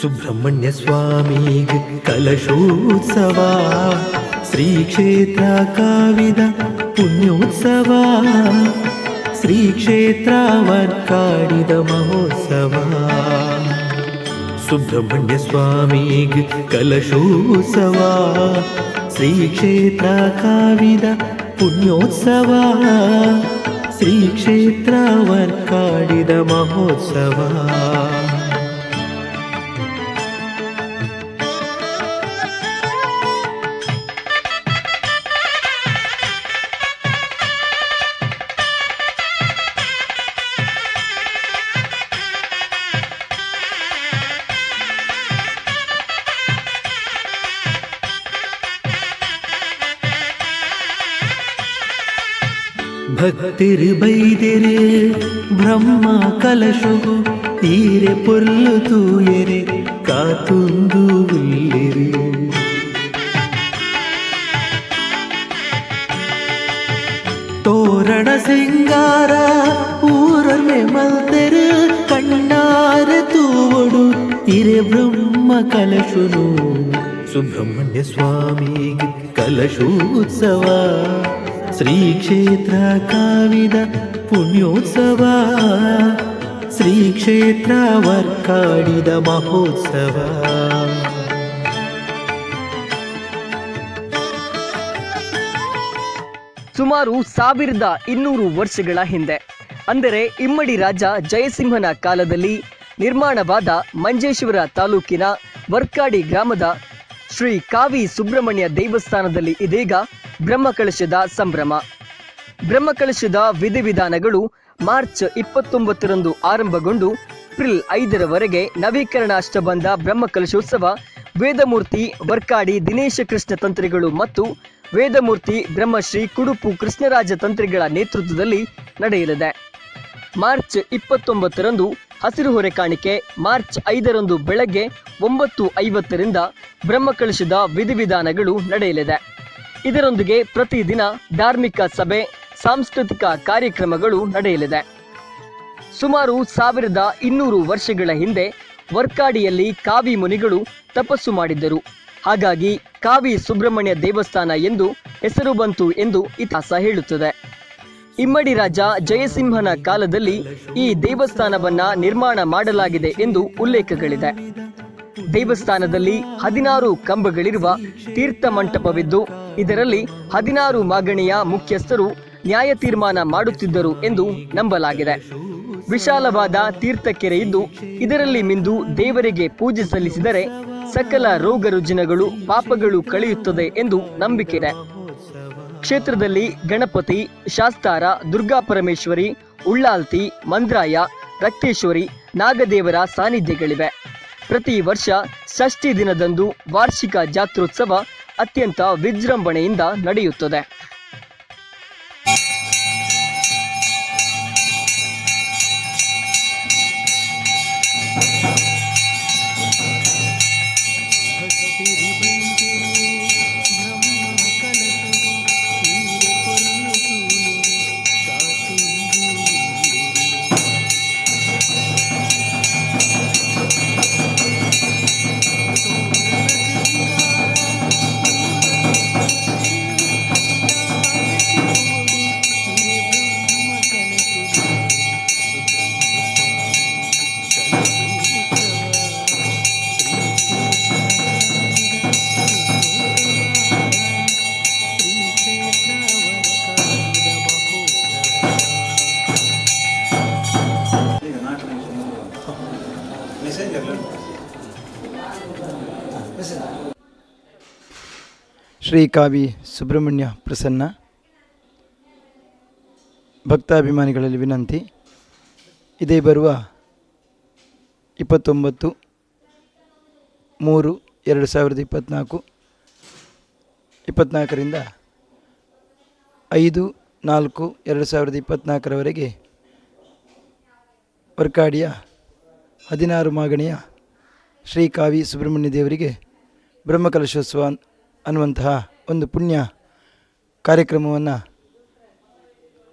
ಸುಬ್ರಹ್ಮಣ್ಯ ಸ್ವಾಮಿಗೆ ಕಲಶೋತ್ಸವ ಶ್ರೀ ಕ್ಷೇತ್ರ ಕಾವಿದ ಪುಣ್ಯೋತ್ಸವ ಶ್ರೀ ಕ್ಷೇತ್ರ ವರ್ಕಾಡಿದ ಮಹೋತ್ಸವ. ಸುಬ್ರಹ್ಮಣ್ಯ ಸ್ವಾಮಿಗೆ ಕಲಶೋತ್ಸವ ಶ್ರೀ ಕ್ಷೇತ್ರ ಕಾವಿದ ಪುಣ್ಯೋತ್ಸವ ಶ್ರೀ ಕ್ಷೇತ್ರ ವರ್ಕಾಡಿದ ಮಹೋತ್ಸವ. ಭಕ್ತಿರು ಬೈದಿರೆ ಬ್ರಹ್ಮ ಕಲಶವು ತೀರೆ ಪೊರ್ಲು ತೂಯರೆ ಕಾತುಂದು ಉಲ್ಲಿರಿ ತೋರಣ ಸಿಂಗಾರ ಊರನೆ ಮಲ್ತೆರು, ಕಣ್ಣಾರ ತೂವಡು, ಇರೆ ಬ್ರಹ್ಮ ಕಲಶುನು. ಸುಬ್ರಹ್ಮಣ್ಯ ಸ್ವಾಮಿಗೆ ಕಲಶೋತ್ಸವ. ಶ್ರೀ ಕ್ಷೇತ್ರ ಕಾವಿದ ಪುಣ್ಯೋತ್ಸವ. ಶ್ರೀ ಕ್ಷೇತ್ರ ವರ್ಕಾಡಿದ ಮಹೋತ್ಸವ. ಸುಮಾರು ಸಾವಿರದ ಇನ್ನೂರು ವರ್ಷಗಳ ಹಿಂದೆ, ಅಂದರೆ ಇಮ್ಮಡಿ ರಾಜ ಜಯಸಿಂಹನ ಕಾಲದಲ್ಲಿ, ನಿರ್ಮಾಣವಾದ ಮಂಜೇಶ್ವರ ತಾಲೂಕಿನ ವರ್ಕಾಡಿ ಗ್ರಾಮದ ಶ್ರೀ ಕಾವಿ ಸುಬ್ರಹ್ಮಣ್ಯ ದೇವಸ್ಥಾನದಲ್ಲಿ ಇದೀಗ ಬ್ರಹ್ಮಕಲಶದ ಸಂಭ್ರಮ. ಬ್ರಹ್ಮಕಲಶದ ವಿಧಿವಿಧಾನಗಳು ಮಾರ್ಚ್ ಇಪ್ಪತ್ತೊಂಬತ್ತರಂದು ಆರಂಭಗೊಂಡು ಏಪ್ರಿಲ್ ಐದರವರೆಗೆ ನವೀಕರಣ ಅಷ್ಟಬಂಧ ಬ್ರಹ್ಮಕಲಶೋತ್ಸವ ವೇದಮೂರ್ತಿ ವರ್ಕಾಡಿ ದಿನೇಶ ಕೃಷ್ಣ ತಂತ್ರಿಗಳು ಮತ್ತು ವೇದಮೂರ್ತಿ ಬ್ರಹ್ಮಶ್ರೀ ಕುಡುಪು ಕೃಷ್ಣರಾಜ ತಂತ್ರಿಗಳ ನೇತೃತ್ವದಲ್ಲಿ ನಡೆಯಲಿದೆ. ಮಾರ್ಚ್ ಇಪ್ಪತ್ತೊಂಬತ್ತರಂದು ಹಸಿರು ಹೊರೆ ಕಾಣಿಕೆ, ಮಾರ್ಚ್ ಐದರಂದು ಬೆಳಗ್ಗೆ ಒಂಬತ್ತು ಐವತ್ತರಿಂದ ಬ್ರಹ್ಮಕಲಶದ ವಿಧಿವಿಧಾನಗಳು ನಡೆಯಲಿದೆ. ಇದರೊಂದಿಗೆ ಪ್ರತಿದಿನ ಧಾರ್ಮಿಕ ಸಭೆ, ಸಾಂಸ್ಕೃತಿಕ ಕಾರ್ಯಕ್ರಮಗಳು ನಡೆಯಲಿದೆ. ಸುಮಾರು ಸಾವಿರದ ಇನ್ನೂರು ವರ್ಷಗಳ ಹಿಂದೆ ವರ್ಕಾಡಿಯಲ್ಲಿ ಕಾವಿ ಮುನಿಗಳು ತಪಸ್ಸು ಮಾಡಿದ್ದರು. ಹಾಗಾಗಿ ಕಾವಿ ಸುಬ್ರಹ್ಮಣ್ಯ ದೇವಸ್ಥಾನ ಎಂದು ಹೆಸರು ಬಂತು ಎಂದು ಇತಿಹಾಸ ಹೇಳುತ್ತದೆ. ಇಮ್ಮಡಿ ರಾಜ ಜಯಸಿಂಹನ ಕಾಲದಲ್ಲಿ ಈ ದೇವಸ್ಥಾನವನ್ನ ನಿರ್ಮಾಣ ಮಾಡಲಾಗಿದೆ ಎಂದು ಉಲ್ಲೇಖಗಳಿದೆ. ದೇವಸ್ಥಾನದಲ್ಲಿ ಹದಿನಾರು ಕಂಬಗಳಿರುವ ತೀರ್ಥ ಮಂಟಪವಿದ್ದು ಇದರಲ್ಲಿ ಹದಿನಾರು ಮಾಗಣಿಯ ಮುಖ್ಯಸ್ಥರು ನ್ಯಾಯ ತೀರ್ಮಾನ ಮಾಡುತ್ತಿದ್ದರು ಎಂದು ನಂಬಲಾಗಿದೆ. ವಿಶಾಲವಾದ ತೀರ್ಥಕೆರೆ ಇದ್ದು, ಇದರಲ್ಲಿ ಮಿಂದು ದೇವರಿಗೆ ಪೂಜೆ ಸಲ್ಲಿಸಿದರೆ ಸಕಲ ರೋಗ ರುಜಿನಗಳು ಪಾಪಗಳು ಕಳೆಯುತ್ತದೆ ಎಂದು ನಂಬಿಕೆ ಇದೆ. ಕ್ಷೇತ್ರದಲ್ಲಿ ಗಣಪತಿ, ಶಾಸ್ತಾರ, ದುರ್ಗಾ ಪರಮೇಶ್ವರಿ, ಉಳ್ಳಾಲ್ತಿ, ಮಂದ್ರಾಯ, ರಕ್ತೇಶ್ವರಿ, ನಾಗದೇವರ ಸಾನ್ನಿಧ್ಯಗಳಿವೆ. ಪ್ರತಿ ವರ್ಷ ಷಷ್ಠಿ ದಿನದಂದು ವಾರ್ಷಿಕ ಜಾತ್ರೋತ್ಸವ ಅತ್ಯಂತ ವಿಜೃಂಭಣೆಯಿಂದ ನಡೆಯುತ್ತದೆ. ಶ್ರೀ ಕಾವಿ ಸುಬ್ರಹ್ಮಣ್ಯ ಪ್ರಸನ್ನ. ಭಕ್ತಾಭಿಮಾನಿಗಳಲ್ಲಿ ವಿನಂತಿ. ಇದೇ ಬರುವ ಇಪ್ಪತ್ತೊಂಬತ್ತು, ಮೂರು, ಎರಡು ಸಾವಿರದ ಇಪ್ಪತ್ತ್ನಾಲ್ಕು ಇಪ್ಪತ್ತ್ನಾಲ್ಕರಿಂದ ಐದು, ನಾಲ್ಕು, ಎರಡು ಸಾವಿರದ ಇಪ್ಪತ್ತ್ನಾಲ್ಕರವರೆಗೆ ವರ್ಕಾಡಿಯ ಹದಿನಾರು ಮಾಗಣಿಯ ಶ್ರೀ ಕಾವಿ ಸುಬ್ರಹ್ಮಣ್ಯ ದೇವರಿಗೆ ಬ್ರಹ್ಮಕಲಶೋತ್ಸವ ಅನ್ನುವಂತಹ ಒಂದು ಪುಣ್ಯ ಕಾರ್ಯಕ್ರಮವನ್ನು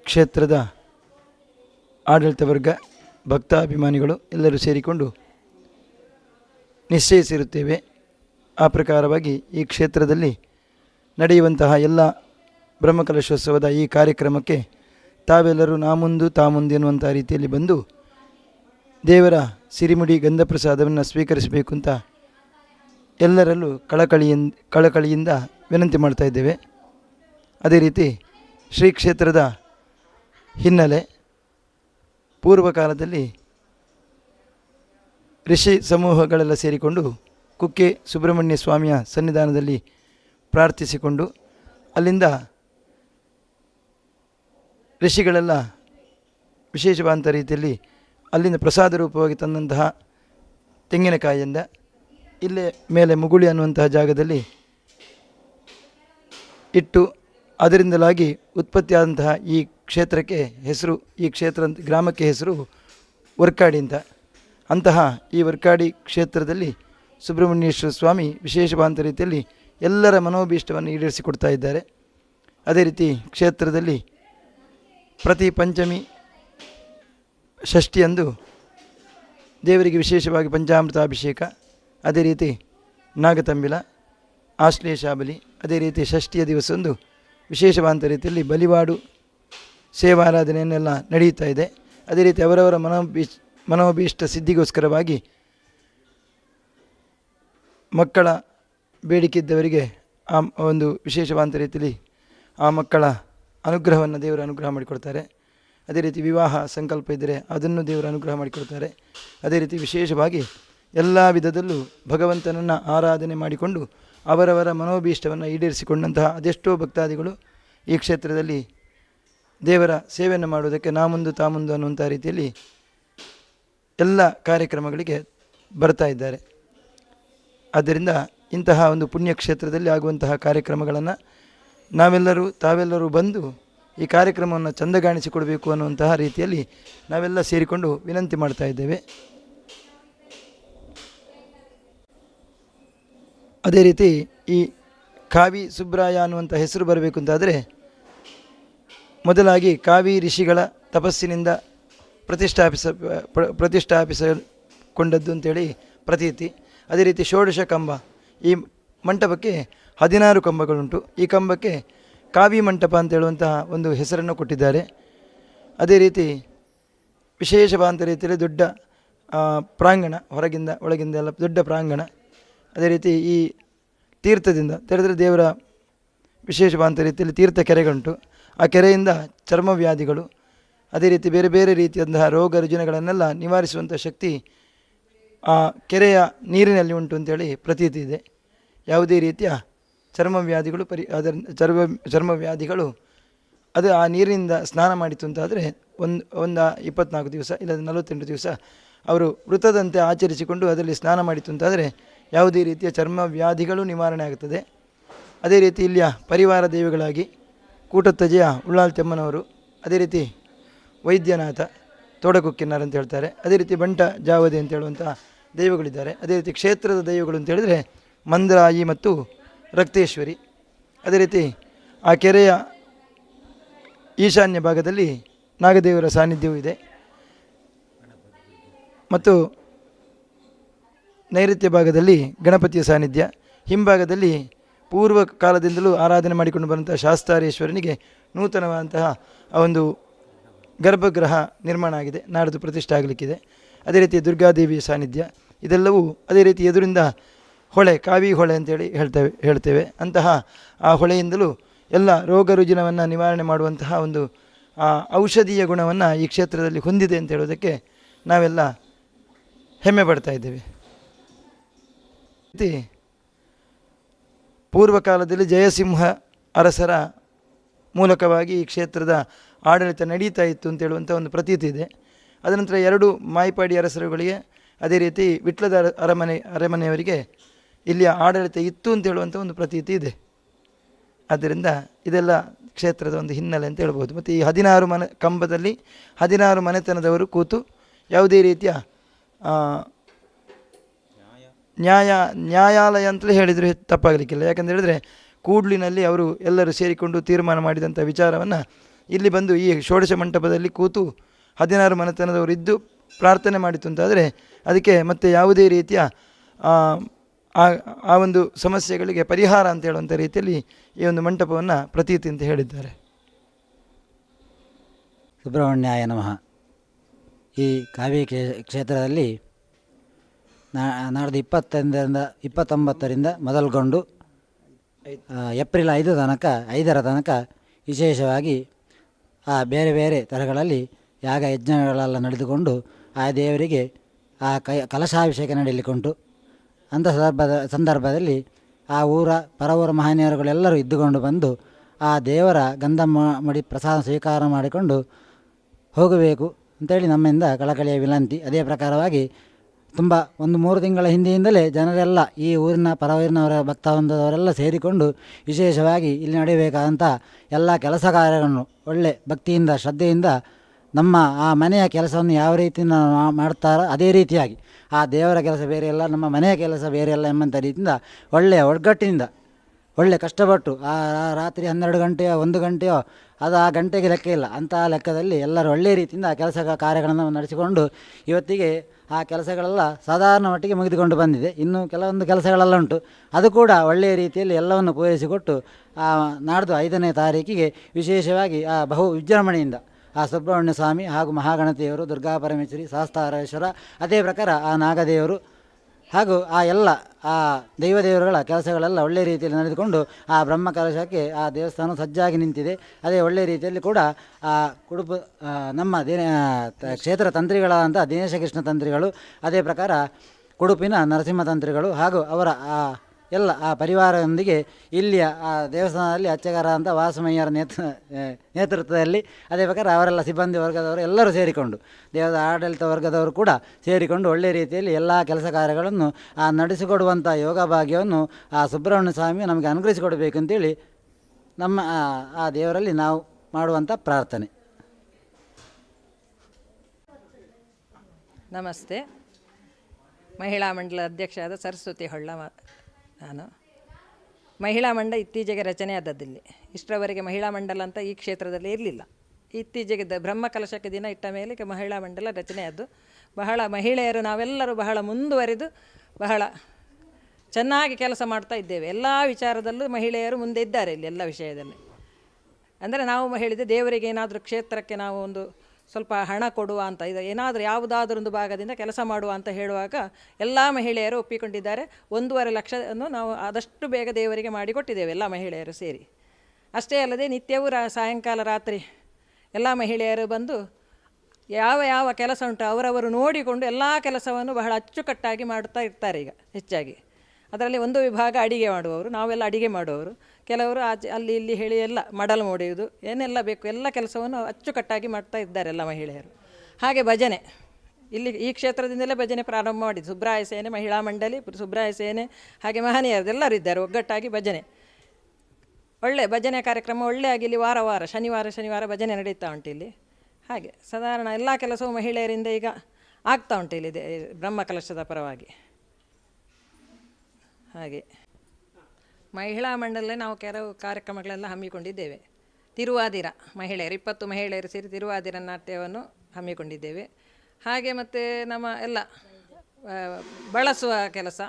ಕ್ಷೇತ್ರದ ಆಡಳಿತ ವರ್ಗ ಭಕ್ತಾಭಿಮಾನಿಗಳು ಎಲ್ಲರೂ ಸೇರಿಕೊಂಡು ನಿಶ್ಚಯಿಸಿರುತ್ತೇವೆ. ಆ ಪ್ರಕಾರವಾಗಿ ಈ ಕ್ಷೇತ್ರದಲ್ಲಿ ನಡೆಯುವಂತಹ ಎಲ್ಲ ಬ್ರಹ್ಮಕಲಶೋತ್ಸವದ ಈ ಕಾರ್ಯಕ್ರಮಕ್ಕೆ ತಾವೆಲ್ಲರೂ ನಾ ಮುಂದು ತಾ ರೀತಿಯಲ್ಲಿ ಬಂದು ದೇವರ ಸಿರಿಮುಡಿ ಗಂಧಪ್ರಸಾದವನ್ನು ಸ್ವೀಕರಿಸಬೇಕು ಅಂತ ಎಲ್ಲರಲ್ಲೂ ಕಳಕಳಿಯಿಂದ ಕಳಕಳಿಯಿಂದ ವಿನಂತಿ ಮಾಡ್ತಾ ಇದ್ದೇವೆ. ಅದೇ ರೀತಿ ಶ್ರೀ ಕ್ಷೇತ್ರದ ಹಿನ್ನೆಲೆ ಪೂರ್ವಕಾಲದಲ್ಲಿ ಋಷಿ ಸಮೂಹಗಳೆಲ್ಲ ಸೇರಿಕೊಂಡು ಕುಕ್ಕೆ ಸುಬ್ರಹ್ಮಣ್ಯ ಸ್ವಾಮಿಯ ಸನ್ನಿಧಾನದಲ್ಲಿ ಪ್ರಾರ್ಥಿಸಿಕೊಂಡು ಅಲ್ಲಿಂದ ಋಷಿಗಳೆಲ್ಲ ವಿಶೇಷವಾದಂಥ ರೀತಿಯಲ್ಲಿ ಅಲ್ಲಿಂದ ಪ್ರಸಾದ ರೂಪವಾಗಿ ತಂದಂತಹ ತೆಂಗಿನಕಾಯಿಯಿಂದ ಇಲ್ಲೇ ಮೇಲೆ ಮುಗುಳಿ ಅನ್ನುವಂತಹ ಜಾಗದಲ್ಲಿ ಇಟ್ಟು ಅದರಿಂದಲಾಗಿ ಉತ್ಪತ್ತಿಯಾದಂತಹ ಈ ಕ್ಷೇತ್ರಕ್ಕೆ ಹೆಸರು, ಈ ಕ್ಷೇತ್ರ ಗ್ರಾಮಕ್ಕೆ ಹೆಸರು ವರ್ಕಾಡಿ ಅಂತ. ಅಂತಹ ಈ ವರ್ಕಾಡಿ ಕ್ಷೇತ್ರದಲ್ಲಿ ಸುಬ್ರಹ್ಮಣ್ಯೇಶ್ವರ ಸ್ವಾಮಿ ವಿಶೇಷವಾದಂಥ ರೀತಿಯಲ್ಲಿ ಎಲ್ಲರ ಮನೋಭೀಷ್ಟವನ್ನು ಈಡೇರಿಸಿಕೊಡ್ತಾ ಇದ್ದಾರೆ. ಅದೇ ರೀತಿ ಕ್ಷೇತ್ರದಲ್ಲಿ ಪ್ರತಿ ಪಂಚಮಿ ಷಷ್ಠಿಯಂದು ದೇವರಿಗೆ ವಿಶೇಷವಾಗಿ ಪಂಚಾಮೃತಾಭಿಷೇಕ ಅದೇ ರೀತಿ ನಾಗತಂಬಿಲ, ಆಶ್ಲೇಷಾಬಲಿ, ಅದೇ ರೀತಿ ಷಷ್ಠಿಯ ದಿವಸದಂದು ವಿಶೇಷವಾದ ರೀತಿಯಲ್ಲಿ ಬಲಿವಾಡು ಸೇವಾರಾಧನೆಯನ್ನೆಲ್ಲ ನಡೆಯುತ್ತಾ ಇದೆ. ಅದೇ ರೀತಿ ಅವರವರ ಮನೋಭೀ ಮನೋಭೀಷ್ಟ ಸಿದ್ಧಿಗೋಸ್ಕರವಾಗಿ ಮಕ್ಕಳ ಬೇಡಿಕೆ ಆ ಒಂದು ವಿಶೇಷವಾದ ರೀತಿಯಲ್ಲಿ ಆ ಮಕ್ಕಳ ಅನುಗ್ರಹವನ್ನು ದೇವರು ಅನುಗ್ರಹ ಮಾಡಿಕೊಡ್ತಾರೆ. ಅದೇ ರೀತಿ ವಿವಾಹ ಸಂಕಲ್ಪ ಇದ್ದರೆ ಅದನ್ನು ದೇವರು ಅನುಗ್ರಹ ಮಾಡಿಕೊಡ್ತಾರೆ. ಅದೇ ರೀತಿ ವಿಶೇಷವಾಗಿ ಎಲ್ಲ ವಿಧದಲ್ಲೂ ಭಗವಂತನನ್ನು ಆರಾಧನೆ ಮಾಡಿಕೊಂಡು ಅವರವರ ಮನೋಭೀಷ್ಟವನ್ನು ಈಡೇರಿಸಿಕೊಂಡಂತಹ ಅದೆಷ್ಟೋ ಭಕ್ತಾದಿಗಳು ಈ ಕ್ಷೇತ್ರದಲ್ಲಿ ದೇವರ ಸೇವೆಯನ್ನು ಮಾಡುವುದಕ್ಕೆ ನಾ ಮುಂದು ತಾ ಮುಂದು ಅನ್ನುವಂಥ ರೀತಿಯಲ್ಲಿ ಎಲ್ಲ ಕಾರ್ಯಕ್ರಮಗಳಿಗೆ ಬರ್ತಾ ಇದ್ದಾರೆ. ಆದ್ದರಿಂದ ಇಂತಹ ಒಂದು ಪುಣ್ಯಕ್ಷೇತ್ರದಲ್ಲಿ ಆಗುವಂತಹ ಕಾರ್ಯಕ್ರಮಗಳನ್ನು ನಾವೆಲ್ಲರೂ ತಾವೆಲ್ಲರೂ ಬಂದು ಈ ಕಾರ್ಯಕ್ರಮವನ್ನು ಚಂದಗಾಣಿಸಿಕೊಡಬೇಕು ಅನ್ನುವಂತಹ ರೀತಿಯಲ್ಲಿ ನಾವೆಲ್ಲ ಸೇರಿಕೊಂಡು ವಿನಂತಿ ಮಾಡ್ತಾ ಇದ್ದೇವೆ. ಅದೇ ರೀತಿ ಈ ಕಾವಿ ಸುಬ್ರಾಯ ಅನ್ನುವಂಥ ಹೆಸರು ಬರಬೇಕು ಅಂತಾದರೆ ಮೊದಲಾಗಿ ಕಾವಿ ಋಷಿಗಳ ತಪಸ್ಸಿನಿಂದ ಪ್ರತಿಷ್ಠಾಪಿಸ ಪ್ರ- ಪ್ರತಿಷ್ಠಾಪಿಸಿಕೊಂಡದ್ದು ಅಂತೇಳಿ ಪ್ರತೀತಿ. ಅದೇ ರೀತಿ ಷೋಡಶ ಕಂಬ ಈ ಮಂಟಪಕ್ಕೆ ಹದಿನಾರು ಕಂಬಗಳುಂಟು. ಈ ಕಂಬಕ್ಕೆ ಕಾವಿ ಮಂಟಪ ಅಂತ ಹೇಳುವಂತಹ ಒಂದು ಹೆಸರನ್ನು ಕೊಟ್ಟಿದ್ದಾರೆ. ಅದೇ ರೀತಿ ವಿಶೇಷವಾದಂಥ ರೀತಿಯಲ್ಲಿ ದೊಡ್ಡ ಪ್ರಾಂಗಣ ಹೊರಗಿಂದ ಒಳಗಿಂದ ಎಲ್ಲ ದೊಡ್ಡ ಪ್ರಾಂಗಣ. ಅದೇ ರೀತಿ ಈ ತೀರ್ಥದಿಂದ ತೆರೆದರೆ ದೇವರ ವಿಶೇಷವಾದಂಥ ರೀತಿಯಲ್ಲಿ ತೀರ್ಥ ಕೆರೆಗಂಟು ಆ ಕೆರೆಯಿಂದ ಚರ್ಮವ್ಯಾಧಿಗಳು, ಅದೇ ರೀತಿ ಬೇರೆ ಬೇರೆ ರೀತಿಯಂತಹ ರೋಗ ರುಜಿನಗಳನ್ನೆಲ್ಲ ನಿವಾರಿಸುವಂಥ ಶಕ್ತಿ ಆ ಕೆರೆಯ ನೀರಿನಲ್ಲಿ ಉಂಟು ಅಂತೇಳಿ ಪ್ರತೀತಿ ಇದೆ. ಯಾವುದೇ ರೀತಿಯ ಚರ್ಮವ್ಯಾಧಿಗಳು ಪರಿ, ಅದರ ಚರ್ಮ, ಚರ್ಮವ್ಯಾಧಿಗಳು ಅದು ಆ ನೀರಿನಿಂದ ಸ್ನಾನ ಮಾಡಿತು ಅಂತಾದರೆ ಒಂದು ಒಂದು ಇಪ್ಪತ್ನಾಲ್ಕು ದಿವಸ ಇಲ್ಲ ನಲವತ್ತೆಂಟು ದಿವಸ ಅವರು ವೃತ್ತದಂತೆ ಆಚರಿಸಿಕೊಂಡು ಅದರಲ್ಲಿ ಸ್ನಾನ ಮಾಡಿತು ಅಂತಾದರೆ ಯಾವುದೇ ರೀತಿಯ ಚರ್ಮ ವ್ಯಾಧಿಗಳು ನಿವಾರಣೆ ಆಗುತ್ತದೆ. ಅದೇ ರೀತಿ ಇಲ್ಲಿಯ ಪರಿವಾರ ದೇವಿಗಳಾಗಿ ಕೂಟತ್ತಜೆಯ ಉಳ್ಳಾಲ್ ತೆಮ್ಮನವರು, ಅದೇ ರೀತಿ ವೈದ್ಯನಾಥ ತೋಡಕುಕ್ಕಿನಾರ್ ಅಂತ ಹೇಳ್ತಾರೆ. ಅದೇ ರೀತಿ ಬಂಟ ಜಾವದಿ ಅಂತ ಹೇಳುವಂಥ ದೈವಗಳಿದ್ದಾರೆ. ಅದೇ ರೀತಿ ಕ್ಷೇತ್ರದ ದೈವಗಳು ಅಂತ ಹೇಳಿದರೆ ಮಂದರಾಯಿ ಮತ್ತು ರಕ್ತೇಶ್ವರಿ. ಅದೇ ರೀತಿ ಆ ಕೆರೆಯ ಈಶಾನ್ಯ ಭಾಗದಲ್ಲಿ ನಾಗದೇವರ ಸಾನ್ನಿಧ್ಯವೂ ಇದೆ. ಮತ್ತು ನೈಋತ್ಯ ಭಾಗದಲ್ಲಿ ಗಣಪತಿಯ ಸಾನ್ನಿಧ್ಯ, ಹಿಂಭಾಗದಲ್ಲಿ ಪೂರ್ವ ಕಾಲದಿಂದಲೂ ಆರಾಧನೆ ಮಾಡಿಕೊಂಡು ಬಂದಂಥ ಶಾಸ್ತಾರೇಶ್ವರನಿಗೆ ನೂತನವಾದಂತಹ ಆ ಒಂದು ಗರ್ಭಗೃಹ ನಿರ್ಮಾಣ ಆಗಿದೆ, ನಾಡದು ಪ್ರತಿಷ್ಠೆ ಆಗಲಿಕ್ಕಿದೆ. ಅದೇ ರೀತಿ ದುರ್ಗಾದೇವಿಯ ಸಾನ್ನಿಧ್ಯ, ಇದೆಲ್ಲವೂ ಅದೇ ರೀತಿ ಎದುರಿಂದ ಹೊಳೆ, ಕಾವಿ ಹೊಳೆ ಅಂತೇಳಿ ಹೇಳ್ತೇವೆ ಹೇಳ್ತೇವೆ. ಅಂತಹ ಆ ಹೊಳೆಯಿಂದಲೂ ಎಲ್ಲ ರೋಗ ರುಜಿನವನ್ನು ನಿವಾರಣೆ ಮಾಡುವಂತಹ ಒಂದು ಆ ಔಷಧೀಯ ಗುಣವನ್ನು ಈ ಕ್ಷೇತ್ರದಲ್ಲಿ ಹೊಂದಿದೆ ಅಂತ ಹೇಳೋದಕ್ಕೆ ನಾವೆಲ್ಲ ಹೆಮ್ಮೆ ಪಡ್ತಾ ಇದ್ದೇವೆ. ರೀತಿ ಪೂರ್ವ ಕಾಲದಲ್ಲಿ ಜಯಸಿಂಹ ಅರಸರ ಮೂಲಕವಾಗಿ ಈ ಕ್ಷೇತ್ರದ ಆಡಳಿತ ನಡೀತಾ ಇತ್ತು ಅಂತ ಹೇಳುವಂಥ ಒಂದು ಪ್ರತೀತಿ ಇದೆ. ಅದನಂತರ ಎರಡು ಮಾಯಿಪಾಡಿ ಅರಸರುಗಳಿಗೆ ಅದೇ ರೀತಿ ವಿಟ್ಲದ ಅರಮನೆ, ಅರಮನೆಯವರಿಗೆ ಇಲ್ಲಿಯ ಆಡಳಿತ ಇತ್ತು ಅಂತ ಹೇಳುವಂಥ ಒಂದು ಪ್ರತೀತಿ ಇದೆ. ಆದ್ದರಿಂದ ಇದೆಲ್ಲ ಕ್ಷೇತ್ರದ ಒಂದು ಹಿನ್ನೆಲೆ ಅಂತ ಹೇಳ್ಬೋದು ಮತ್ತು ಈ ಹದಿನಾರು ಮನೆ, ಕಂಬದಲ್ಲಿ ಹದಿನಾರು ಮನೆತನದವರು ಕೂತು ಯಾವುದೇ ರೀತಿಯ ನ್ಯಾಯ ನ್ಯಾಯಾಲಯ ಅಂತಲೇ ಹೇಳಿದರೆ ತಪ್ಪಾಗಲಿಕ್ಕಿಲ್ಲ. ಯಾಕಂತ ಹೇಳಿದರೆ ಕೂಡ್ಲಿನಲ್ಲಿ ಅವರು ಎಲ್ಲರೂ ಸೇರಿಕೊಂಡು ತೀರ್ಮಾನ ಮಾಡಿದಂಥ ವಿಚಾರವನ್ನು ಇಲ್ಲಿ ಬಂದು ಈ ಷೋಡಶ ಮಂಟಪದಲ್ಲಿ ಕೂತು ಹದಿನಾರು ಮನೆತನದವರು ಇದ್ದು ಪ್ರಾರ್ಥನೆ ಮಾಡಿತು ಅಂತಾದರೆ ಅದಕ್ಕೆ ಮತ್ತೆ ಯಾವುದೇ ರೀತಿಯ ಆ, ಒಂದು ಸಮಸ್ಯೆಗಳಿಗೆ ಪರಿಹಾರ ಅಂತ ಹೇಳುವಂಥ ರೀತಿಯಲ್ಲಿ ಈ ಒಂದು ಮಂಟಪವನ್ನು ಪ್ರತೀತಿ ಅಂತ ಹೇಳಿದ್ದಾರೆ. ಸುಬ್ರಹ್ಮಣ್ಯಾಯ ನಮಃ. ಈ ಕಾವ್ಯ ಕ್ಷೇ- ಕ್ಷೇತ್ರದಲ್ಲಿ ನಾಡ್ದು ಇಪ್ಪತ್ತೊಂದರಿಂದ, ಇಪ್ಪತ್ತೊಂಬತ್ತರಿಂದ ಮೊದಲುಗೊಂಡು ಏಪ್ರಿಲ್ ಐದು ತನಕ, ಐದರ ತನಕ ವಿಶೇಷವಾಗಿ ಆ ಬೇರೆ ಬೇರೆ ಥರಗಳಲ್ಲಿ ಯಾಗ ಯಜ್ಞಗಳೆಲ್ಲ ನಡೆದುಕೊಂಡು ಆ ದೇವರಿಗೆ ಆ ಕೈ, ಕಲಶಾಭಿಷೇಕ ನಡೆಯಲಿಕ್ಕುಂಟು. ಅಂಥ ಸಂದರ್ಭದ, ಸಂದರ್ಭದಲ್ಲಿ ಆ ಊರ ಪರವೂರ ಮಹನೀಯರುಗಳೆಲ್ಲರೂ ಇದ್ದುಕೊಂಡು ಬಂದು ಆ ದೇವರ ಗಂಧ ಮಡಿ ಪ್ರಸಾದ ಸ್ವೀಕಾರ ಮಾಡಿಕೊಂಡು ಹೋಗಬೇಕು ಅಂತೇಳಿ ನಮ್ಮಿಂದ ಕಳಕಳಿಯ ವಿನಂತಿ. ಅದೇ ಪ್ರಕಾರವಾಗಿ ತುಂಬ ಒಂದು ಮೂರು ತಿಂಗಳ ಹಿಂದೆಯಿಂದಲೇ ಜನರೆಲ್ಲ ಈ ಊರಿನ ಪರವೂರಿನವರ ಭಕ್ತವೃಂದದವರೆಲ್ಲ ಸೇರಿಕೊಂಡು ವಿಶೇಷವಾಗಿ ಇಲ್ಲಿ ನಡೆಯಬೇಕಾದಂಥ ಎಲ್ಲ ಕೆಲಸ ಕಾರ್ಯಗಳನ್ನು ಒಳ್ಳೆ ಭಕ್ತಿಯಿಂದ, ಶ್ರದ್ಧೆಯಿಂದ ನಮ್ಮ ಆ ಮನೆಯ ಕೆಲಸವನ್ನು ಯಾವ ರೀತಿ ನಾವು ಮಾಡ್ತಾರೋ ಅದೇ ರೀತಿಯಾಗಿ ಆ ದೇವರ ಕೆಲಸ ಬೇರೆ ಎಲ್ಲ ನಮ್ಮ ಮನೆಯ ಕೆಲಸ ಬೇರೆ ಎಲ್ಲ ಎಂಬಂಥ ರೀತಿಯಿಂದ ಒಳ್ಳೆಯ ಒಗ್ಗಟ್ಟಿನಿಂದ ಒಳ್ಳೆ ಕಷ್ಟಪಟ್ಟು ಆ ರಾತ್ರಿ ಹನ್ನೆರಡು ಗಂಟೆಯೋ ಒಂದು ಗಂಟೆಯೋ ಅದು ಆ ಗಂಟೆಗೆ ಲೆಕ್ಕ ಇಲ್ಲ. ಅಂತಹ ಲೆಕ್ಕದಲ್ಲಿ ಎಲ್ಲರೂ ಒಳ್ಳೆಯ ರೀತಿಯಿಂದ ಆ ಕೆಲಸ ಕಾರ್ಯಗಳನ್ನು ನಡೆಸಿಕೊಂಡು ಇವತ್ತಿಗೆ ಆ ಕೆಲಸಗಳೆಲ್ಲ ಸಾಧಾರಣ ಮಟ್ಟಿಗೆ ಮುಗಿದುಕೊಂಡು ಬಂದಿದೆ. ಇನ್ನು ಕೆಲವೊಂದು ಕೆಲಸಗಳೆಲ್ಲ ಉಂಟು. ಅದು ಕೂಡ ಒಳ್ಳೆಯ ರೀತಿಯಲ್ಲಿ ಎಲ್ಲವನ್ನು ಪೂರೈಸಿಕೊಟ್ಟು ಆ, ನಾಡ್ದು ಐದನೇ ತಾರೀಕಿಗೆ ವಿಶೇಷವಾಗಿ ಆ ಬಹು ವಿಜೃಂಭಣೆಯಿಂದ ಆ ಸುಬ್ರಹ್ಮಣ್ಯ ಸ್ವಾಮಿ ಹಾಗೂ ಮಹಾಗಣತಿಯವರು ದುರ್ಗಾ ಪರಮೇಶ್ವರಿ ಶಾಸ್ತಾರೇಶ್ವರ ಅದೇ ಪ್ರಕಾರ ಆ ನಾಗದೇವರು ಹಾಗೂ ಆ ಎಲ್ಲ, ಆ ದೈವದೇವರುಗಳ ಕೆಲಸಗಳೆಲ್ಲ ಒಳ್ಳೆ ರೀತಿಯಲ್ಲಿ ನಡೆದುಕೊಂಡು ಆ ಬ್ರಹ್ಮ ಕಲಶಕ್ಕೆ ಆ ದೇವಸ್ಥಾನ ಸಜ್ಜಾಗಿ ನಿಂತಿದೆ. ಅದೇ ಒಳ್ಳೆ ರೀತಿಯಲ್ಲಿ ಕೂಡ ಆ ಕುಡುಪು ನಮ್ಮ ದಿನ ಕ್ಷೇತ್ರ ತಂತ್ರಿಗಳಾದಂಥ ದಿನೇಶ ಕೃಷ್ಣ ತಂತ್ರಿಗಳು, ಅದೇ ಪ್ರಕಾರ ಕುಡುಪಿನ ನರಸಿಂಹ ತಂತ್ರಿಗಳು ಹಾಗೂ ಅವರ, ಆ ಎಲ್ಲ ಆ ಪರಿವಾರದೊಂದಿಗೆ ಇಲ್ಲಿಯ ಆ ದೇವಸ್ಥಾನದಲ್ಲಿ ಅಚ್ಚಗಾರ ಅಂತ ವಾಸಮಯ್ಯರ ನೇತೃ ನೇತೃತ್ವದಲ್ಲಿ ಅದೇ ಪ್ರಕಾರ ಅವರೆಲ್ಲ ಸಿಬ್ಬಂದಿ ವರ್ಗದವರು ಎಲ್ಲರೂ ಸೇರಿಕೊಂಡು, ದೇವದ ಆಡಳಿತ ವರ್ಗದವರು ಕೂಡ ಸೇರಿಕೊಂಡು ಒಳ್ಳೆಯ ರೀತಿಯಲ್ಲಿ ಎಲ್ಲ ಕೆಲಸ ಕಾರ್ಯಗಳನ್ನು, ಆ ನಡೆಸಿಕೊಡುವಂಥ ಯೋಗ ಭಾಗ್ಯವನ್ನು ಆ ಸುಬ್ರಹ್ಮಣ್ಯ ಸ್ವಾಮಿ ನಮಗೆ ಅನುಗ್ರಹಿಸಿಕೊಡಬೇಕು ಅಂತೇಳಿ ನಮ್ಮ, ಆ- ದೇವರಲ್ಲಿ ನಾವು ಮಾಡುವಂಥ ಪ್ರಾರ್ಥನೆ. ನಮಸ್ತೆ. ಮಹಿಳಾ ಮಂಡಲ ಅಧ್ಯಕ್ಷರಾದ ಸರಸ್ವತಿ ಹೊಳ್ಳ ನಾನು. ಮಹಿಳಾ ಮಂಡ ಇತ್ತೀಚೆಗೆ ರಚನೆ ಆದದ್ದಿಲ್ಲಿ ಇಷ್ಟರವರೆಗೆ ಮಹಿಳಾ ಮಂಡಲ ಅಂತ ಈ ಕ್ಷೇತ್ರದಲ್ಲಿ ಇರಲಿಲ್ಲ. ಇತ್ತೀಚೆಗೆ ದ ಬ್ರಹ್ಮ ಕಲಶಕ್ಕೆ ದಿನ ಇಟ್ಟ ಮೇಲೆ ಮಹಿಳಾ ಮಂಡಲ ರಚನೆಯಾದ್ದು ಬಹಳ ಮಹಿಳೆಯರು ನಾವೆಲ್ಲರೂ ಬಹಳ ಮುಂದುವರೆದು ಬಹಳ ಚೆನ್ನಾಗಿ ಕೆಲಸ ಮಾಡ್ತಾ ಇದ್ದೇವೆ. ಎಲ್ಲ ವಿಚಾರದಲ್ಲೂ ಮಹಿಳೆಯರು ಮುಂದೆ ಇದ್ದಾರೆ ಇಲ್ಲಿ ಎಲ್ಲ ವಿಷಯದಲ್ಲಿ. ಅಂದರೆ ನಾವು ಹೇಳಿದೆ ದೇವರಿಗೆ ಏನಾದರೂ ಕ್ಷೇತ್ರಕ್ಕೆ ನಾವು ಒಂದು ಸ್ವಲ್ಪ ಹಣ ಕೊಡುವ ಅಂತ ಇದು. ಏನಾದರೂ ಯಾವುದಾದ್ರೂ ಒಂದು ಭಾಗದಿಂದ ಕೆಲಸ ಮಾಡುವ ಅಂತ ಹೇಳುವಾಗ ಎಲ್ಲ ಮಹಿಳೆಯರು ಒಪ್ಪಿಕೊಂಡಿದ್ದಾರೆ. ಒಂದೂವರೆ ಲಕ್ಷವನ್ನು ನಾವು ಆದಷ್ಟು ಬೇಗ ದೇವರಿಗೆ ಮಾಡಿಕೊಟ್ಟಿದ್ದೇವೆ ಎಲ್ಲ ಮಹಿಳೆಯರು ಸೇರಿ. ಅಷ್ಟೇ ಅಲ್ಲದೆ ನಿತ್ಯವೂ ರಾ, ಸಾಯಂಕಾಲ ರಾತ್ರಿ ಎಲ್ಲ ಮಹಿಳೆಯರು ಬಂದು ಯಾವ ಯಾವ ಕೆಲಸ ಉಂಟು ಅವರವರು ನೋಡಿಕೊಂಡು ಎಲ್ಲ ಕೆಲಸವನ್ನು ಬಹಳ ಅಚ್ಚುಕಟ್ಟಾಗಿ ಮಾಡುತ್ತಾ ಇರ್ತಾರೆ ಈಗ ಹೆಚ್ಚಾಗಿ. ಅದರಲ್ಲಿ ಒಂದು ವಿಭಾಗ ಅಡಿಗೆ ಮಾಡುವವರು, ನಾವೆಲ್ಲ ಅಡಿಗೆ ಮಾಡುವವರು. ಕೆಲವರು ಆಚೆ ಅಲ್ಲಿ ಇಲ್ಲಿ ಹೇಳಿ ಎಲ್ಲ ಮಡಲು ಮೂಡಿಯುವುದು, ಏನೆಲ್ಲ ಬೇಕು, ಎಲ್ಲ ಕೆಲಸವನ್ನು ಅಚ್ಚುಕಟ್ಟಾಗಿ ಮಾಡ್ತಾ ಇದ್ದಾರೆ ಎಲ್ಲ ಮಹಿಳೆಯರು. ಹಾಗೆ ಭಜನೆ, ಇಲ್ಲಿ ಈ ಕ್ಷೇತ್ರದಿಂದಲೇ ಭಜನೆ ಪ್ರಾರಂಭ ಮಾಡಿದ್ದು. ಸುಬ್ರಾಯ ಸೇನೆ, ಮಹಿಳಾ ಮಂಡಳಿ ಸುಬ್ರಾಯ ಸೇನೆ, ಹಾಗೆ ಮಹನೀಯರು ಎಲ್ಲರೂ ಇದ್ದಾರೆ, ಒಗ್ಗಟ್ಟಾಗಿ ಭಜನೆ. ಒಳ್ಳೆ ಭಜನೆ ಕಾರ್ಯಕ್ರಮ, ಒಳ್ಳೆ ಆಗಿ ಇಲ್ಲಿ ವಾರ ವಾರ, ಶನಿವಾರ ಶನಿವಾರ ಭಜನೆ ನಡೀತಾ ಉಂಟು ಇಲ್ಲಿ. ಹಾಗೆ, ಸಾಧಾರಣ ಎಲ್ಲ ಕೆಲಸವೂ ಮಹಿಳೆಯರಿಂದ ಈಗ ಆಗ್ತಾ ಉಂಟು ಇಲ್ಲಿ ಬ್ರಹ್ಮ ಕಲಶದ ಪರವಾಗಿ. ಹಾಗೆ. ಮಹಿಳಾ ಮಂಡಲೇ ನಾವು ಕೆಲವು ಕಾರ್ಯಕ್ರಮಗಳೆಲ್ಲ ಹಮ್ಮಿಕೊಂಡಿದ್ದೇವೆ. ತಿರುವಾದಿರ ಮಹಿಳೆಯರು, ಇಪ್ಪತ್ತು ಮಹಿಳೆಯರು ಸೇರಿ ತಿರುವಾದಿರ ನಾಟ್ಯವನ್ನು ಹಮ್ಮಿಕೊಂಡಿದ್ದೇವೆ. ಹಾಗೆ ಮತ್ತು ನಮ್ಮ ಎಲ್ಲ ಬಳಸುವ ಕೆಲಸ,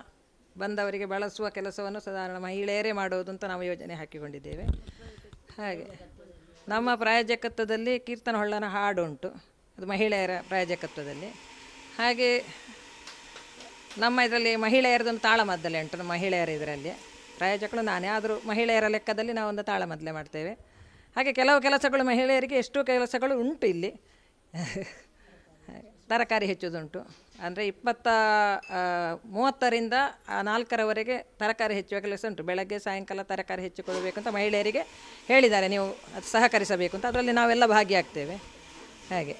ಬಂದವರಿಗೆ ಬಳಸುವ ಕೆಲಸವನ್ನು ಸಾಧಾರಣ ಮಹಿಳೆಯರೇ ಮಾಡೋದು ಅಂತ ನಾವು ಯೋಜನೆ ಹಾಕಿಕೊಂಡಿದ್ದೇವೆ. ಹಾಗೆ ನಮ್ಮ ಪ್ರಾಯೋಜಕತ್ವದಲ್ಲಿ ಕೀರ್ತನ ಹೊಳ್ಳನ ಹಾಡು ಉಂಟು, ಅದು ಮಹಿಳೆಯರ ಪ್ರಾಯೋಜಕತ್ವದಲ್ಲಿ. ಹಾಗೆ ನಮ್ಮ ಇದರಲ್ಲಿ ಮಹಿಳೆಯರದೊಂದು ತಾಳಮದ್ದಲೆ ಉಂಟು ಮಹಿಳೆಯರ ಇದರಲ್ಲಿ. ಪ್ರಾಯೋಜಕರು ನಾನೇ, ಆದರೂ ಮಹಿಳೆಯರ ಲೆಕ್ಕದಲ್ಲಿ ನಾವೊಂದು ತಾಳಮದ್ದಲೆ ಮಾಡ್ತೇವೆ. ಹಾಗೆ ಕೆಲವು ಕೆಲಸಗಳು ಮಹಿಳೆಯರಿಗೆ ಎಷ್ಟು ಕೆಲಸಗಳು ಉಂಟು ಇಲ್ಲಿ. ತರಕಾರಿ ಹೆಚ್ಚುವುದುಂಟು. ಅಂದರೆ ಇಪ್ಪತ್ತ ಮೂವತ್ತರಿಂದ ನಾಲ್ಕರವರೆಗೆ ತರಕಾರಿ ಹೆಚ್ಚುವ ಕೆಲಸ ಉಂಟು. ಬೆಳಗ್ಗೆ ಸಾಯಂಕಾಲ ತರಕಾರಿ ಹೆಚ್ಚಿಕೊಳ್ಬೇಕು ಅಂತ ಮಹಿಳೆಯರಿಗೆ ಹೇಳಿದ್ದಾರೆ. ನೀವು ಅದು ಸಹಕರಿಸಬೇಕು ಅಂತ. ಅದರಲ್ಲಿ ನಾವೆಲ್ಲ ಭಾಗಿಯಾಗ್ತೇವೆ. ಹಾಗೆ.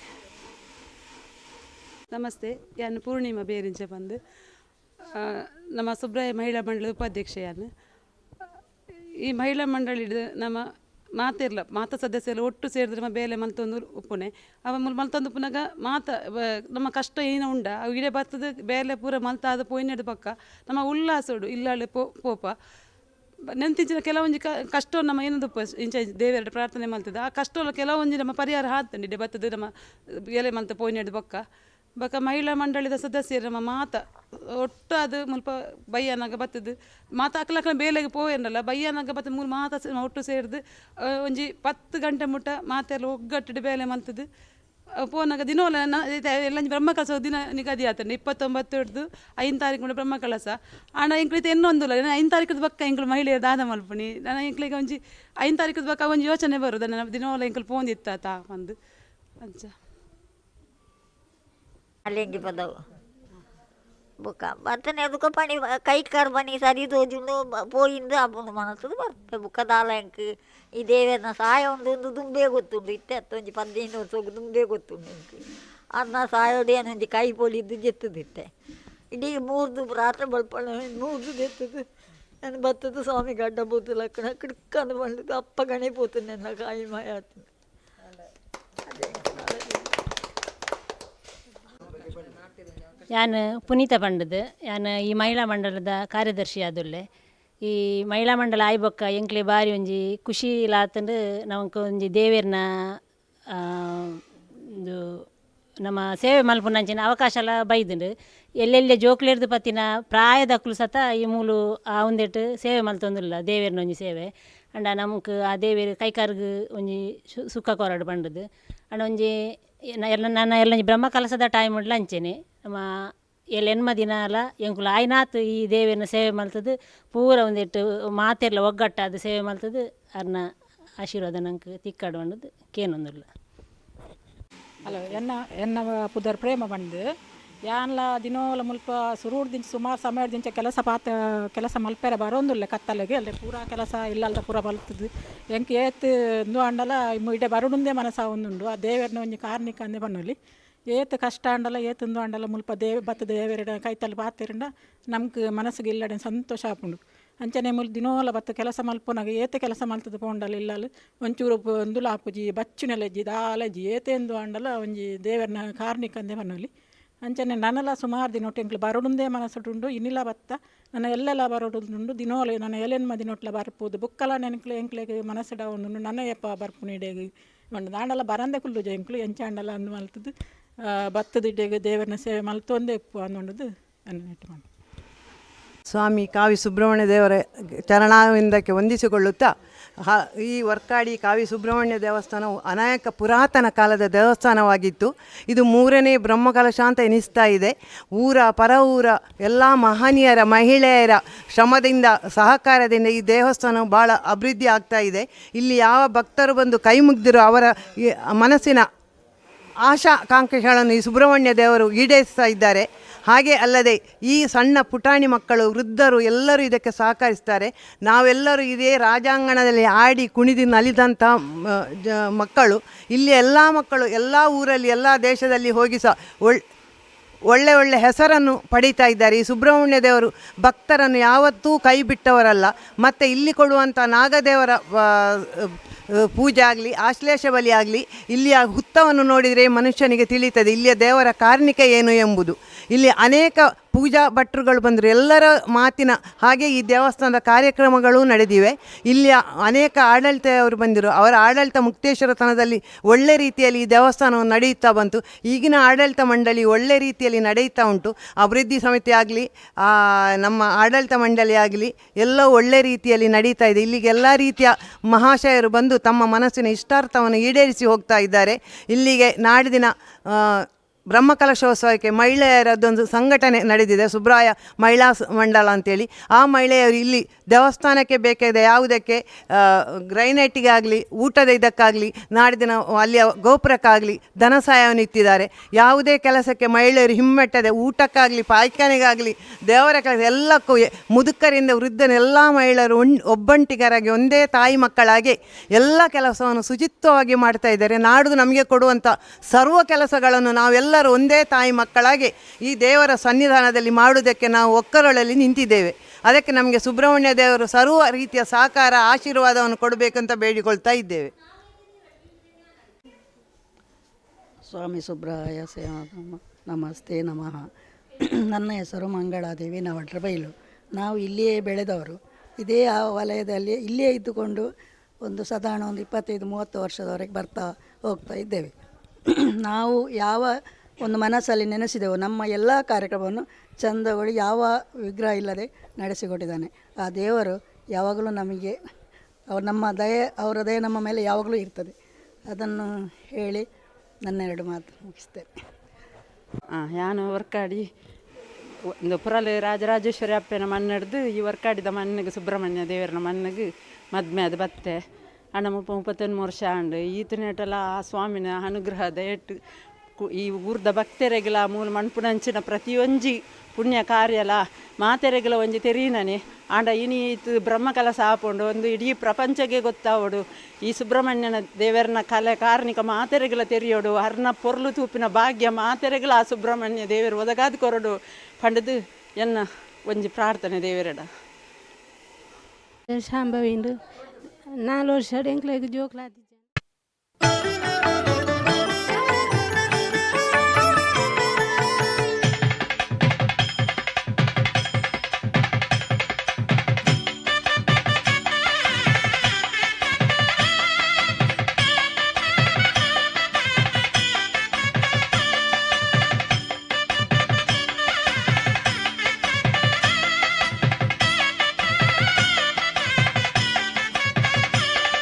ನಮಸ್ತೆ. ಯಾನು ಪೂರ್ಣಿಮಾ ಬೇರಿಂಚ ಬಂದು. ನಮ್ಮ ಸುಬ್ರಾಯ ಮಹಿಳಾ ಮಂಡಳಿ ಉಪಾಧ್ಯಕ್ಷೆಯಾನು ಈ ಮಹಿಳಾ ಮಂಡಳಿದು ನಮ್ಮ ಮಾತಿರ್ಲ ಮಾತ ಸದಸ್ಯರು ಒಟ್ಟು ಸೇರಿದ್ರೆ ನಮ್ಮ ಬೇಲೆ ಮಲ್ತೊಂದು ಉಪ್ಪುನೆ. ಅವ ಮುಲ್, ಮಲ್ತೊಂದು ಉಪ್ಪುನಾಗ ಮಾತ ನಮ್ಮ ಕಷ್ಟ ಏನು ಉಂಡ, ಅವು ಇಡೇ ಬರ್ತದ, ಬೇಲೆ ಪೂರ ಮಲ್ತಾದ ಪೋಯಿನೆಡ್ ಪಕ್ಕ. ನಮ್ಮ ಉಲ್ಲಾಸಡು ಇಲ್ಲಾಳೆ ಪೋ, ಪೋಪ. ನೆಂತಿಂಚಿನ ಕೆಲವೊಂದು ಕಷ್ಟ ನಮ್ಮ ಏನದು ಇಂಚ ದೇವರ ಪ್ರಾರ್ಥನೆ ಮಲ್ತದ. ಆ ಕಷ್ಟ ಕೆಲವೊಂದು ನಮ್ಮ ಪರಿಹಾರ ಹಾತಂಡಿದೆ ಬರ್ತದೆ ನಮ್ಮ ಎಲೆ ಮಲ್ತ ಪೋಯ್ನದ ಪಕ್ಕ. ಬಕ ಮಹಿಳಾ ಮಂಡಳಿದ ಸದಸ್ಯರು ನಮ್ಮ ಮಾತ ಒಟ್ಟು ಅದು ಮುಲ್ಪ ಬಯ್ಯನಾಗ ಬತ್ತದು. ಮಾತ ಅಕ್ಲಕ್ಕ ಬೇಲೆಗೆ ಪೋಯನಲ್ಲ ಬಯ್ಯನಾಗ ಬತ್ತ ಮೂರು ಮಾತ ಒಟ್ಟು ಸೇರಿದು ಒಂಜಿ ಪತ್ತು ಗಂಟೆ ಮುಟ್ಟ ಮಾತೆಲ್ಲ ಒಗ್ಗಟ್ಟಿಡು ಬೇಲೆ ಮಂತದ್ದು ಪೋನಾಗ ದಿನವಲ್ಲ ಎಲ್ಲ ಬ್ರಹ್ಮ ಕಲಸ ದಿನ ನಿಗದಿ ಆತಂಡ ಇಪ್ಪತ್ತೊಂಬತ್ತು ಹಿಡ್ದು ಐದು ತಾರೀಕು ಮುಟ್ಟ ಬ್ರಹ್ಮ ಕಲಸ. ಆಂಡ ಇಂಕ್ಳಿತ ಇನ್ನೊಂದುಲ್ಲ ಐದು ತಾರೀಕದ ಬಕ್ಕ ಇಂಕ್ಳು ಮಹಿಳೆಯರು ದಾದ ಮಲ್ಪಣಿ ನಾನು ಇಂಕ್ಳಿಗೆ ಒಂಜಿ ಐದು ತಾರೀಕದ ಬಕ್ಕ ಒಂಜಿ ಯೋಚನೆ ಬರುದು ನನ್ನ ದಿನವಲ್ಲ ಇಂಕ್ಳು ಫೋನ್ ಇತ್ತ ತಾ ಒಂದು ಅಂಚ. ಅಲ್ಲಿಂಗಿ ಪದವು ಬುಕ್ಕ ಬರ್ತನೆ ಅದಕ್ಕೆ ಪಣಿ ಕೈ ಕಾರ್ ಬನಿ ಸರಿ ತೋಜುಂಡು ಪೋಯಿಂದ ಅಪ್ಪನ ಮನಸ್ಸು ಬರ್ತದೆ ಬುಕ್ಕ ದಾಲಂಕ್ ಈ ದೇವರನ ಸಹಾಯ ಉಂಡು ಒಂದು ದುಂಬೆ ಗೊತ್ತುಂಡು ಇತ್ತೆ ಹತ್ತೊಂಜಿ ಪದಿನೈದು ವರ್ಷ ದುಂಬೆ ಗೊತ್ತುಂಡು ಇಂಕ್ ಅದನ್ನ ಸಹಾಯೋಡಿ ಏನೊಂಜಿ ಕೈ ಪೋಲಿದ್ದು ಜೆತ್ತದಿತ್ತೆ ಇಡೀ ಮೂರ್ದು ರಾತ್ರಿ ಬಳ್ಪಳ ಮೂರ್ದು ಜೆತ್ತದು ನಾನು ಬತ್ತದು ಸ್ವಾಮಿ ಗಡ್ಡ ಬೂತು ಲಕ್ಕಣ ಕಿಡ್ಕಂದು ಬಂದಿದ್ದು ಅಪ್ಪ ಗಣೆ ಪೋತು ನನ್ನ ಕಾಯಿ ಮಾಯ ಆತು ನಾನು ಪುನೀತ ಪಂಡದ್ ಯಾನ್ ಈ ಮಹಿಳಾ ಮಂಡಲದ ಕಾರ್ಯದರ್ಶಿ ಆದುಲ್ಲೆ ಈ ಮಹಿಳಾ ಮಂಡಲ ಆಯ್ಬೊಕ್ಕ ಎಂಕ್ಲೆ ಬಾರಿ ಒಂಜಿ ಖುಷಿ ಲಾತಂಡು ನಮಕ್ ಒಂಜಿ ದೇವೆರ್ನ ಆ, ಒಂದು ನಮ್ಮ ಸೇವೆ ಮಲ್ಪುನಂಚಿನ ಅವಕಾಶ ಎಲ್ಲ ಬೈದುಂಡು. ಎಲ್ಲೆಲ್ಲೆ ಜೋಕ್ಲೆರ್ದು ಪತ್ತಿನ ಪ್ರಾಯದಕ್ಲು ಸತ ಈ ಮೂಲು ಆ ಉಂದೆಟ್ ಸೇವೆ ಮಲ್ತೊಂದುಲ್ಲ ದೇವೆರ್ನ ಒಂಜಿ ಸೇವೆ. ಅಂಡ ನಮಕ್ ಆ ದೇವೇರು ಕೈಕಾರ್ಗ್ ಒಂಜಿ ಸು- ಸುಖ ಕೊರಡು ಪಂಡದು ಅಂಡ ಒಂಜಿ ಎಲ್ಲ ನನ್ನ ಎಲ್ಲ ಬ್ರಹ್ಮ ಕಲಸದ ಟೈಮ್ ಉಂಡ್ಲ ಅಂಚೆನೆ ನಮ್ಮ ಎಲ್ಲ ಎನ್ಮ ದಿನ ಅಲ್ಲ, ಎಂಕುಲು ಆಯ್ನಾತು ಈ ದೇವಿನ ಸೇವೆ ಮಲ್ತದು ಪೂರ ಒಂದಿಟ್ಟು ಮಾತೆರ್ಲ ಒಗ್ಗಟ್ಟಾದ ಸೇವೆ ಮಲ್ತದು ಅರ್ನ ಆಶೀರ್ವಾದ ನಂಗೆ ತಿಕ್ಕಾಡು ಅನ್ನೋದು ಕೇನೊಂದುಲ್ಲ. ಹಲೋ ಎನ್ನ ಎನ್ನ ಪುದರ್ ಪ್ರೇಮ ಬಂದು ಯಾನ್ಲ ದಿನೋಲ ಮುಲ್ಪ ಸುರುಡ್ ದಿಂಚ ಸುಮಾರು ಸಮಯ ದಿಂಚ ಕೆಲಸ ಪಾತ, ಕೆಲಸ ಮಲ್ಪೆರ ಬರೋಂದುಲ್ಲ ಕತ್ತಲೆಗೆ ಅಲ್ಲೇ ಪೂರ ಕೆಲಸ ಇಲ್ಲಲ್ಲ ಪೂರ ಬಲ್ತದೆ. ಎಂಕ್ ಏತ್ ಇಂದು ಅಂಡಲ ಇಡೇ ಬರುಡುಂದೇ ಮನಸ ಒಂದುಂಡು, ಆ ದೇವರನ್ನ ಒಂಜಿ ಕಾರ್ಣಿಕ ಅಂದೆ ಬಣ್ಣಲಿ. ಏತ್ ಕಷ್ಟ ಅಂಡಲ ಏತ್ ಇಂದು ಅಂಡಲ ಮುಲ್ಪ ದೇವ ಬತ್ತ ದೇವರ ಕೈತಲ್ಲಿ ಪಾತಿರಂಡ ನಮ್ಗೆ ಮನಸ್ಸಿಗೆ ಇಲ್ಲಡೆ ಸಂತೋಷ ಆಪುಂಡು. ಅಂಚನೆ ಮುಲ್ ದಿನೋಲ ಬತ್ತ ಕೆಲಸ ಮಲ್ಪುನಾಗ ಏತೆ ಕೆಲಸ ಮಲ್ತದ ಪೋಂಡಲ ಇಲ್ಲಲು ಒಂಚೂರು ಒಂದುಲ ಆಪುಜಿ ಬಚ್ಚುನಲೆಜಿ ದಾಲಜ್ಜಿ ಏತೆಂದು ಅಂಡಲ ಒಂಜಿ ದೇವರನ್ನ ಕಾರ್ಣಿಕ ಅಂದೆ ಬನ್ನೊಲಿ ಅಂಚನೆ ನನ್ನಲ ಸುಮಾರು ದಿನ ಬರಡುಂದೇ ಮನಸ್ಸುಂಡು ಇನ್ನಿಲ್ಲ ಬತ್ತ, ನನ್ನ ಎಲ್ಲೆಲ್ಲ ಬರೋಡುಂಡು ದಿನೋಲೆ ನನ್ನ ಎಲೆನ್ ಮದಿನೊಟ್ಲ ಬರ್ಪುದು, ಬುಕ್ಕಲ ನೆನಕ್ಲು, ಎಂಕ್ಲೆಗೆ ಮನಸ್ಸಿಡ ಒಂದು ನನ್ನ ಎಪ್ಪ ಬರ್ಪು ನೀಡೆಗೆ ಒಂದು ದಾಂಡಲ ಬರಂದೆ ಕುಲ್ಲು ಎಂಕ್ಲು ಎಂಚಾಂಡಲ ಅಂದು ಮಲ್ತದ್ದು ಭತ್ತದಿಡ್ಡೆಗೆ ದೇವರನ್ನ ಸೇವೆ ಮಲ್ತೊಂದೇ ಇಪ್ಪು ಅಂದುಂಡದು ನನ್ನ ನೆಟ್ಟು ಮಾಡಿ ಸ್ವಾಮಿ ಕಾವಿ ಸುಬ್ರಹ್ಮಣ್ಯ ದೇವರ ಚರಣಾವಿಂದಕ್ಕೆ ವಂದಿಸಿಕೊಳ್ಳುತ್ತಾ ಈ ವರ್ಕಾಡಿ ಕಾವಿ ಸುಬ್ರಹ್ಮಣ್ಯ ದೇವಸ್ಥಾನವು ಅನೇಕ ಪುರಾತನ ಕಾಲದ ದೇವಸ್ಥಾನವಾಗಿತ್ತು. ಇದು ಮೂರನೇ ಬ್ರಹ್ಮಕಲಶ ಅಂತ ಎನಿಸ್ತಾ ಇದೆ. ಊರ, ಪರ ಊರ, ಎಲ್ಲ ಮಹನೀಯರ, ಮಹಿಳೆಯರ ಶ್ರಮದಿಂದ, ಸಹಕಾರದಿಂದ ಈ ದೇವಸ್ಥಾನವು ಭಾಳ ಅಭಿವೃದ್ಧಿ ಆಗ್ತಾ ಇದೆ. ಇಲ್ಲಿ ಯಾವ ಭಕ್ತರು ಬಂದು ಕೈ ಮುಗ್ದಿರೋ ಅವರ ಮನಸ್ಸಿನ ಆಶಾಕಾಂಕ್ಷೆಗಳನ್ನು ಈ ಸುಬ್ರಹ್ಮಣ್ಯ ದೇವರು ಈಡೇರಿಸ್ತಾ ಇದ್ದಾರೆ. ಹಾಗೆ ಅಲ್ಲದೆ ಈ ಸಣ್ಣ ಪುಟಾಣಿ ಮಕ್ಕಳು, ವೃದ್ಧರು ಎಲ್ಲರೂ ಇದಕ್ಕೆ ಸಹಕರಿಸ್ತಾರೆ. ನಾವೆಲ್ಲರೂ ಇದೇ ರಾಜಾಂಗಣದಲ್ಲಿ ಆಡಿ ಕುಣಿದು ನಲಿದಂಥ ಮಕ್ಕಳು ಇಲ್ಲಿ ಎಲ್ಲ ಮಕ್ಕಳು, ಎಲ್ಲ ಊರಲ್ಲಿ, ಎಲ್ಲ ದೇಶದಲ್ಲಿ ಹೋಗಿ ಸಹ ಒಳ್ಳೆ ಒಳ್ಳೆ ಹೆಸರನ್ನು ಪಡೀತಾ ಇದ್ದಾರೆ. ಈ ಸುಬ್ರಹ್ಮಣ್ಯ ದೇವರು ಭಕ್ತರನ್ನು ಯಾವತ್ತೂ ಕೈ ಬಿಟ್ಟವರಲ್ಲ. ಮತ್ತು ಇಲ್ಲಿ ಕೊಡುವಂಥ ನಾಗದೇವರ ಪೂಜೆ ಆಗಲಿ, ಆಶ್ಲೇಷ ಬಲಿ ಆಗಲಿ ಇಲ್ಲಿಯ ಹುತ್ತವನ್ನು ನೋಡಿದರೆ ಮನುಷ್ಯನಿಗೆ ತಿಳಿಯುತ್ತದೆ, ಇಲ್ಲಿಯ ದೇವರ ಕಾರ್ಣಿಕ ಏನು ಎಂಬುದು. ಇಲ್ಲಿ ಅನೇಕ ಪೂಜಾ ಭಟ್ರುಗಳು ಬಂದರು. ಎಲ್ಲರ ಮಾತಿನ ಹಾಗೆ ಈ ದೇವಸ್ಥಾನದ ಕಾರ್ಯಕ್ರಮಗಳು ನಡೆದಿವೆ. ಇಲ್ಲಿಯ ಅನೇಕ ಆಡಳಿತವರು ಬಂದಿರು. ಅವರ ಆಡಳಿತ ಮುಕ್ತೇಶ್ವರತನದಲ್ಲಿ ಒಳ್ಳೆ ರೀತಿಯಲ್ಲಿ ಈ ದೇವಸ್ಥಾನವು ನಡೆಯುತ್ತಾ ಬಂತು. ಈಗಿನ ಆಡಳಿತ ಮಂಡಳಿ ಒಳ್ಳೆ ರೀತಿಯಲ್ಲಿ ನಡೆಯುತ್ತಾ ಉಂಟು. ಅಭಿವೃದ್ಧಿ ಸಮಿತಿ ಆಗಲಿ ನಮ್ಮ ಆಡಳಿತ ಮಂಡಳಿ ಆಗಲಿ, ಎಲ್ಲ ಒಳ್ಳೆ ರೀತಿಯಲ್ಲಿ ನಡೀತಾ ಇದೆ. ಇಲ್ಲಿಗೆ ಎಲ್ಲ ರೀತಿಯ ಮಹಾಶಯರು ಬಂದು ತಮ್ಮ ಮನಸ್ಸಿನ ಇಷ್ಟಾರ್ಥವನ್ನು ಈಡೇರಿಸಿ ಹೋಗ್ತಾ ಇದ್ದಾರೆ. ಇಲ್ಲಿಗೆ ನಾಡಿದಿನ ಆ, ಬ್ರಹ್ಮಕಲಶೋತ್ಸವಕ್ಕೆ ಮಹಿಳೆಯರದ್ದೊಂದು ಸಂಘಟನೆ ನಡೆದಿದೆ ಸುಬ್ರಾಯ ಮಹಿಳಾ ಮಂಡಲ ಅಂತೇಳಿ. ಆ ಮಹಿಳೆಯರು ಇಲ್ಲಿ ದೇವಸ್ಥಾನಕ್ಕೆ ಬೇಕಾದ ಯಾವುದಕ್ಕೆ ಗ್ರೈನೈಟಿಗಾಗಲಿ ಊಟದ ಇದಕ್ಕಾಗಲಿ ನಾಡಿದಿನ ಅಲ್ಲಿಯ ಗೋಪುರಕ್ಕಾಗಲಿ ಧನ ಸಹಾಯವನ್ನು ಇತ್ತಿದ್ದಾರೆ ಯಾವುದೇ ಕೆಲಸಕ್ಕೆ ಮಹಿಳೆಯರು ಹಿಮ್ಮೆಟ್ಟದೆ ಊಟಕ್ಕಾಗಲಿ ಪಾಯ್ಖಾನೆಗಾಗಲಿ ದೇವರ ಕೆಲಸ ಎಲ್ಲಕ್ಕೂ ಮುದುಕರಿಂದ ವೃದ್ಧನ ಎಲ್ಲ ಮಹಿಳೆಯರು ಒಬ್ಬಂಟಿಗರಾಗಿ ಒಂದೇ ತಾಯಿ ಮಕ್ಕಳಾಗಿ ಎಲ್ಲ ಕೆಲಸವನ್ನು ಶುಚಿತ್ವವಾಗಿ ಮಾಡ್ತಾ ಇದ್ದಾರೆ. ನಾಡು ನಮಗೆ ಕೊಡುವಂಥ ಸರ್ವ ಕೆಲಸಗಳನ್ನು ನಾವೆಲ್ಲರೂ ಒಂದೇ ತಾಯಿ ಮಕ್ಕಳಾಗಿ ಈ ದೇವರ ಸನ್ನಿಧಾನದಲ್ಲಿ ಮಾಡುವುದಕ್ಕೆ ನಾವು ಒಕ್ಕರೊಳಲ್ಲಿ ನಿಂತಿದ್ದೇವೆ. ಅದಕ್ಕೆ ನಮಗೆ ಸುಬ್ರಹ್ಮಣ್ಯ ದೇವರು ಸರ್ವ ರೀತಿಯ ಸಹಕಾರ ಆಶೀರ್ವಾದವನ್ನು ಕೊಡಬೇಕಂತ ಬೇಡಿಕೊಳ್ತಾ ಇದ್ದೇವೆ. ಸ್ವಾಮಿ ಸುಬ್ರಾಯ ಸೇವಾ ನಮಸ್ತೆ ನಮಃ. ನನ್ನ ಹೆಸರು ಮಂಗಳಾದೇವಿ ನವಟ್ರ ಬೈಲು ನಾವು ಇಲ್ಲಿಯೇ ಬೆಳೆದವರು. ಇದೇ ಆ ವಲಯದಲ್ಲಿ ಇಲ್ಲಿಯೇ ಇದ್ದುಕೊಂಡು ಒಂದು ಸಾಧಾರಣ ಒಂದು ಇಪ್ಪತ್ತೈದು, ಮೂವತ್ತು ವರ್ಷದವರೆಗೆ ಬರ್ತಾ ಹೋಗ್ತಾ ಇದ್ದೇವೆ. ನಾವು ಯಾವ ಒಂದು ಮನಸ್ಸಲ್ಲಿ ನೆನೆಸಿದೆವು. ನಮ್ಮ ಎಲ್ಲ ಕಾರ್ಯಕ್ರಮವನ್ನು ಚಂದಗೊಳಿ ಯಾವ ವಿಗ್ರಹ ಇಲ್ಲದೆ ನಡೆಸಿಕೊಟ್ಟಿದ್ದಾನೆ. ಆ ದೇವರು ಯಾವಾಗಲೂ ನಮಗೆ, ಅವ್ರ ನಮ್ಮ ದಯೆ, ಅವರ ದಯೆ ನಮ್ಮ ಮೇಲೆ ಯಾವಾಗಲೂ ಇರ್ತದೆ. ಅದನ್ನು ಹೇಳಿ ನನ್ನ ಎರಡು ಮಾತು ಮುಗಿಸ್ತೇನೆ. ಯಾನು ವರ್ಕಾಡಿ ಒಂದು ಪುರಲು ರಾಜರಾಜೇಶ್ವರಿ ಅಪ್ಪನ ಮಣ್ಣಡ್ದು, ಈ ವರ್ಕಾಡಿದ ಮಣ್ಣಿಗೆ ಸುಬ್ರಹ್ಮಣ್ಯ ದೇವರನ ಮಣ್ಣಿಗೆ ಮದ್ಮೆ ಅದು ಬತ್ತೆ. ಅಣ್ಣ ಮುಪ್ಪ ಮುಪ್ಪತ್ತೊಂದು ವರ್ಷ ಆಂಡು. ಈತನೇಟೆಲ್ಲ ಆ ಸ್ವಾಮಿನ ಅನುಗ್ರಹ ಕು- ಈ ಊರ್ದ ಭಕ್ತರೆಗೆಲ ಮೂಲ ಮಣ್ಪುನಂಚಿನ ಪ್ರತಿಯೊಂಜಿ ಪುಣ್ಯ ಕಾರ್ಯಲ. ಮಾತೆರೆಗೆಲ ಒಂಜಿ ತೆರೀನನೆ. ಆಂಡ ಇನಿ ಇದು ಬ್ರಹ್ಮ ಕಲಸ ಹಾಕೊಂಡು ಒಂದು ಇಡೀ ಪ್ರಪಂಚಗೆ ಗೊತ್ತಾವಡು. ಈ ಸುಬ್ರಹ್ಮಣ್ಯನ ದೇವರನ ಕಲೆ ಕಾರ್ಣಿಕ ಮಾತೆರೆಗೆಲ ತೆರೆಯೋಡು. ಅರ್ನ ಪೊರ್ಲು ತೂಪಿನ ಭಾಗ್ಯ ಮಾತೆರೆಗೆಲ ಆ ಸುಬ್ರಹ್ಮಣ್ಯ ದೇವರು ಒದಗಾದ ಕೊರಡು. ಪಂಡದು ಎನ್ನ ಒಂಜಿ ಪ್ರಾರ್ಥನೆ ದೇವರಡ. ಶಾಂಭವಿಂದು ನಾಲ್ಕು ವರ್ಷ ಎಂಕ್ಲೆಗ್